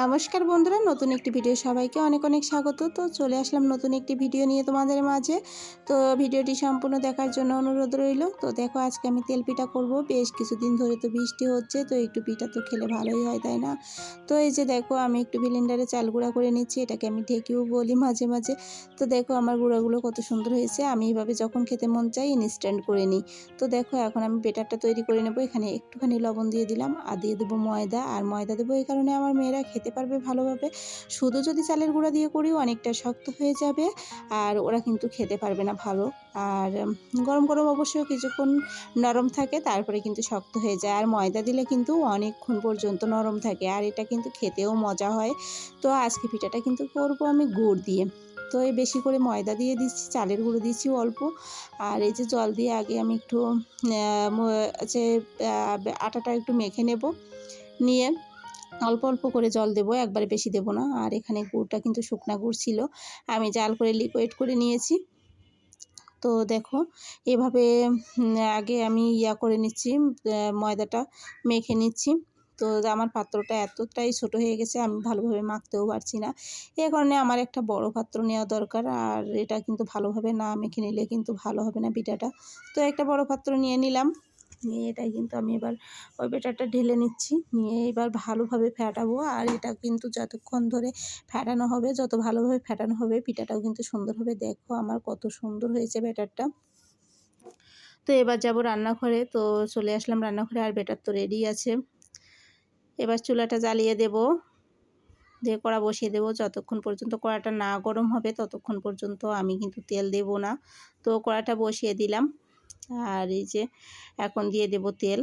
নমস্কার বন্ধুরা, নতুন একটি ভিডিও সবাইকে অনেক অনেক স্বাগত। তো চলে আসলাম নতুন একটি ভিডিও নিয়ে তোমাদের মাঝে। তো ভিডিওটি সম্পূর্ণ দেখার জন্য অনুরোধ রইল। তো দেখো, আজকে আমি তেল পিঠা করব। বেশ কিছুদিন ধরে তো বৃষ্টি হচ্ছে, তো একটু পিঠা তো খেলে ভালোই হয়, তাই না? তো এই যে দেখো, আমি একটু ভিলিন্ডারে চাল গুঁড়া করে নিচ্ছি। এটাকে আমি ঢেকেও বলি মাঝে মাঝে। তো দেখো, আমার গুঁড়াগুলো কত সুন্দর হয়েছে। আমি এইভাবে যখন খেতে মন চাই ইনস্ট্যান্ট করে নিই। তো দেখো, এখন আমি বেটারটা তৈরি করে নেব। এখানে একটুখানি লবণ দিয়ে দিলাম। আর দিয়ে দেবো ময়দা। আর ময়দা দেবো এই কারণে আমার মেয়েরা খেতে পারবে ভালোভাবে। শুধু যদি চালের গুঁড়া দিয়ে করি অনেকটা শক্ত হয়ে যাবে আর ওরা কিন্তু খেতে পারবে না ভালো। আর গরম গরম অবশ্যই কিছুক্ষণ নরম থাকে, তারপরে কিন্তু শক্ত হয়ে যায়। আর ময়দা দিলে কিন্তু অনেকক্ষণ পর্যন্ত নরম থাকে আর এটা কিন্তু খেতেও মজা হয়। তো আজকে পিঠাটা কিন্তু করব আমি গুড় দিয়ে। তো এই বেশি করে ময়দা দিয়ে দিচ্ছি, চালের গুঁড়ো দিচ্ছি অল্প। আর এই যে জল দিয়ে আগে আমি একটু যে আটাটা একটু মেখে নেব। নিয়ে অল্প অল্প করে জল দেবো, একবারে বেশি দেবো না। আর এখানে গুড়টা কিন্তু শুকনা গুড় ছিল। আমি জাল করে লিকুইড করে নিয়েছি। তো দেখো, এভাবে আগে আমি ইয়া করে নিচ্ছি ময়দাটা মেখে নিচ্ছি। তো আমার পাত্রটা এতটাই ছোট হয়ে গেছে, আমি ভালোভাবে মাখতেও পারছি না। এ কারণে আমার একটা বড় পাত্র নেওয়া দরকার, আর এটা কিন্তু ভালোভাবে না মেখে নিলে কিন্তু ভালো হবে না পিঠাটা। তো একটা বড় পাত্র নিয়ে নিলাম। নিয়ে এটাই কিন্তু আমি এবার ওই ব্যাটারটা ঢেলে নিচ্ছি। নিয়ে এবার ভালোভাবে ফ্যাটাবো আর এটা কিন্তু যতক্ষণ ধরে ফ্যাটানো হবে, যত ভালোভাবে ফ্যাটানো হবে, পিঠাটাও কিন্তু সুন্দর হবে দেখো আমার কত সুন্দর হয়েছে ব্যাটারটা তো এবার যাব রান্নাঘরে, তো চলে আসলাম রান্নাঘরে আর ব্যাটার তো রেডি আছে। এবার চুলাটা জ্বালিয়ে দেব, দিয়ে কড়া বসিয়ে দেবো। যতক্ষণ পর্যন্ত কড়াটা না গরম হবে, ততক্ষণ পর্যন্ত আমি কিন্তু তেল দেব না। তো কড়াটা বসিয়ে দিলাম। আর এই যে এখন দিয়ে দেব তেল।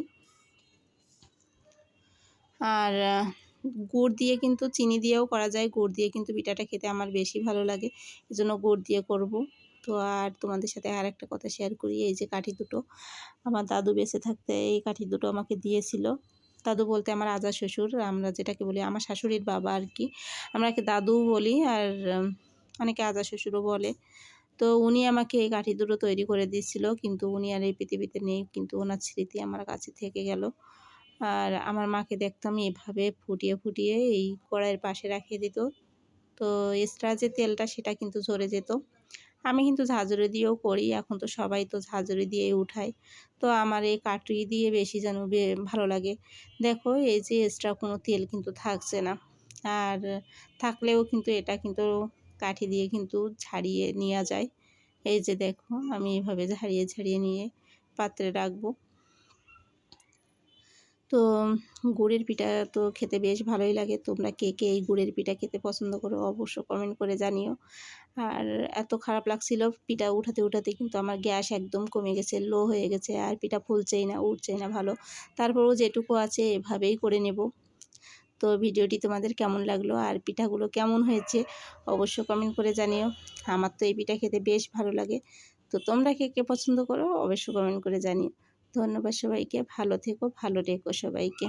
আর গুড় দিয়ে কিন্তু চিনি দিয়েও করা যায়। গুড় দিয়ে কিন্তু পিঠাটা খেতে আমার বেশি ভালো লাগে। এজন্য গুড় দিয়ে করব। তো আর তোমাদের সাথে আর একটা কথা শেয়ার করি। এই যে কাঠি দুটো। আমার দাদু বেঁচে থাকতে এই কাঠি দুটো আমাকে দিয়েছিল। দাদু বলতে আমার আজা শ্বশুর। আমরা যেটাকে বলি, আমার শাশুড়ির বাবা আর কি। আমরা দাদু বলি আর অনেকে আজা শ্বশুরও বলে। তো উনি আমাকে এই কাঠি দুটো তৈরি করে দিয়েছিল। কিন্তু উনি আর এই পৃথিবীতে নেই, কিন্তু ওনার স্মৃতি আমার কাছে থেকে গেল। আর আমার মাকে দেখতাম এভাবে ফুটিয়ে ফুটিয়ে এই কড়াইয়ের পাশে রাখিয়ে দিত। তো এক্সট্রা যে তেলটা সেটা কিন্তু ঝরে যেত। আমি কিন্তু ঝাঁঝরি দিয়েও করি, এখন তো সবাই তো ঝাঁঝরি দিয়েই উঠায়। তো আমার এই কাঠি দিয়ে বেশি যেন ভালো লাগে। দেখো এই যে এক্সট্রা কোনো তেল কিন্তু থাকছে না। আর থাকলেও কিন্তু এটা কিন্তু কাঠি দিয়ে কিন্তু ছাড়িয়ে নেওয়া যায়। এই যে দেখো, আমি এভাবে ঝাড়িয়ে ঝাড়িয়ে নিয়ে পাত্রে রাখব। তো গুড়ের পিঠা তো খেতে বেশ ভালোই লাগে। তোমরা কে কে এই গুড়ের পিঠা খেতে পছন্দ করো অবশ্য কমেন্ট করে জানিও। আর এত খারাপ লাগছিল পিঠা উঠাতে উঠাতে কিন্তু আমার গ্যাস একদম কমে গেছে, লো হয়ে গেছে। আর পিঠা ফুলছেই না, উঠছেই না ভালো। তারপরেও যেটুকু আছে এভাবেই করে নেব। তো ভিডিওটি তোমাদের কেমন লাগল? আর পিঠাগুলো কেমন হয়েছে? অবশ্য কমেন্ট করে জানিও। আমার তো এই পিঠা খেতে বেশ ভালো লাগে। তো তোমরা কে কে পছন্দ করো অবশ্য কমেন্ট করে জানিও। ধন্যবাদ সবাইকে। ভালো থেকো, ভালো রেখো সবাইকে।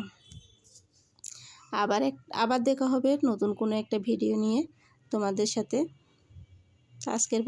আবার এক, আবার দেখা হবে নতুন কোনো একটা ভিডিও নিয়ে তোমাদের সাথে। আজকের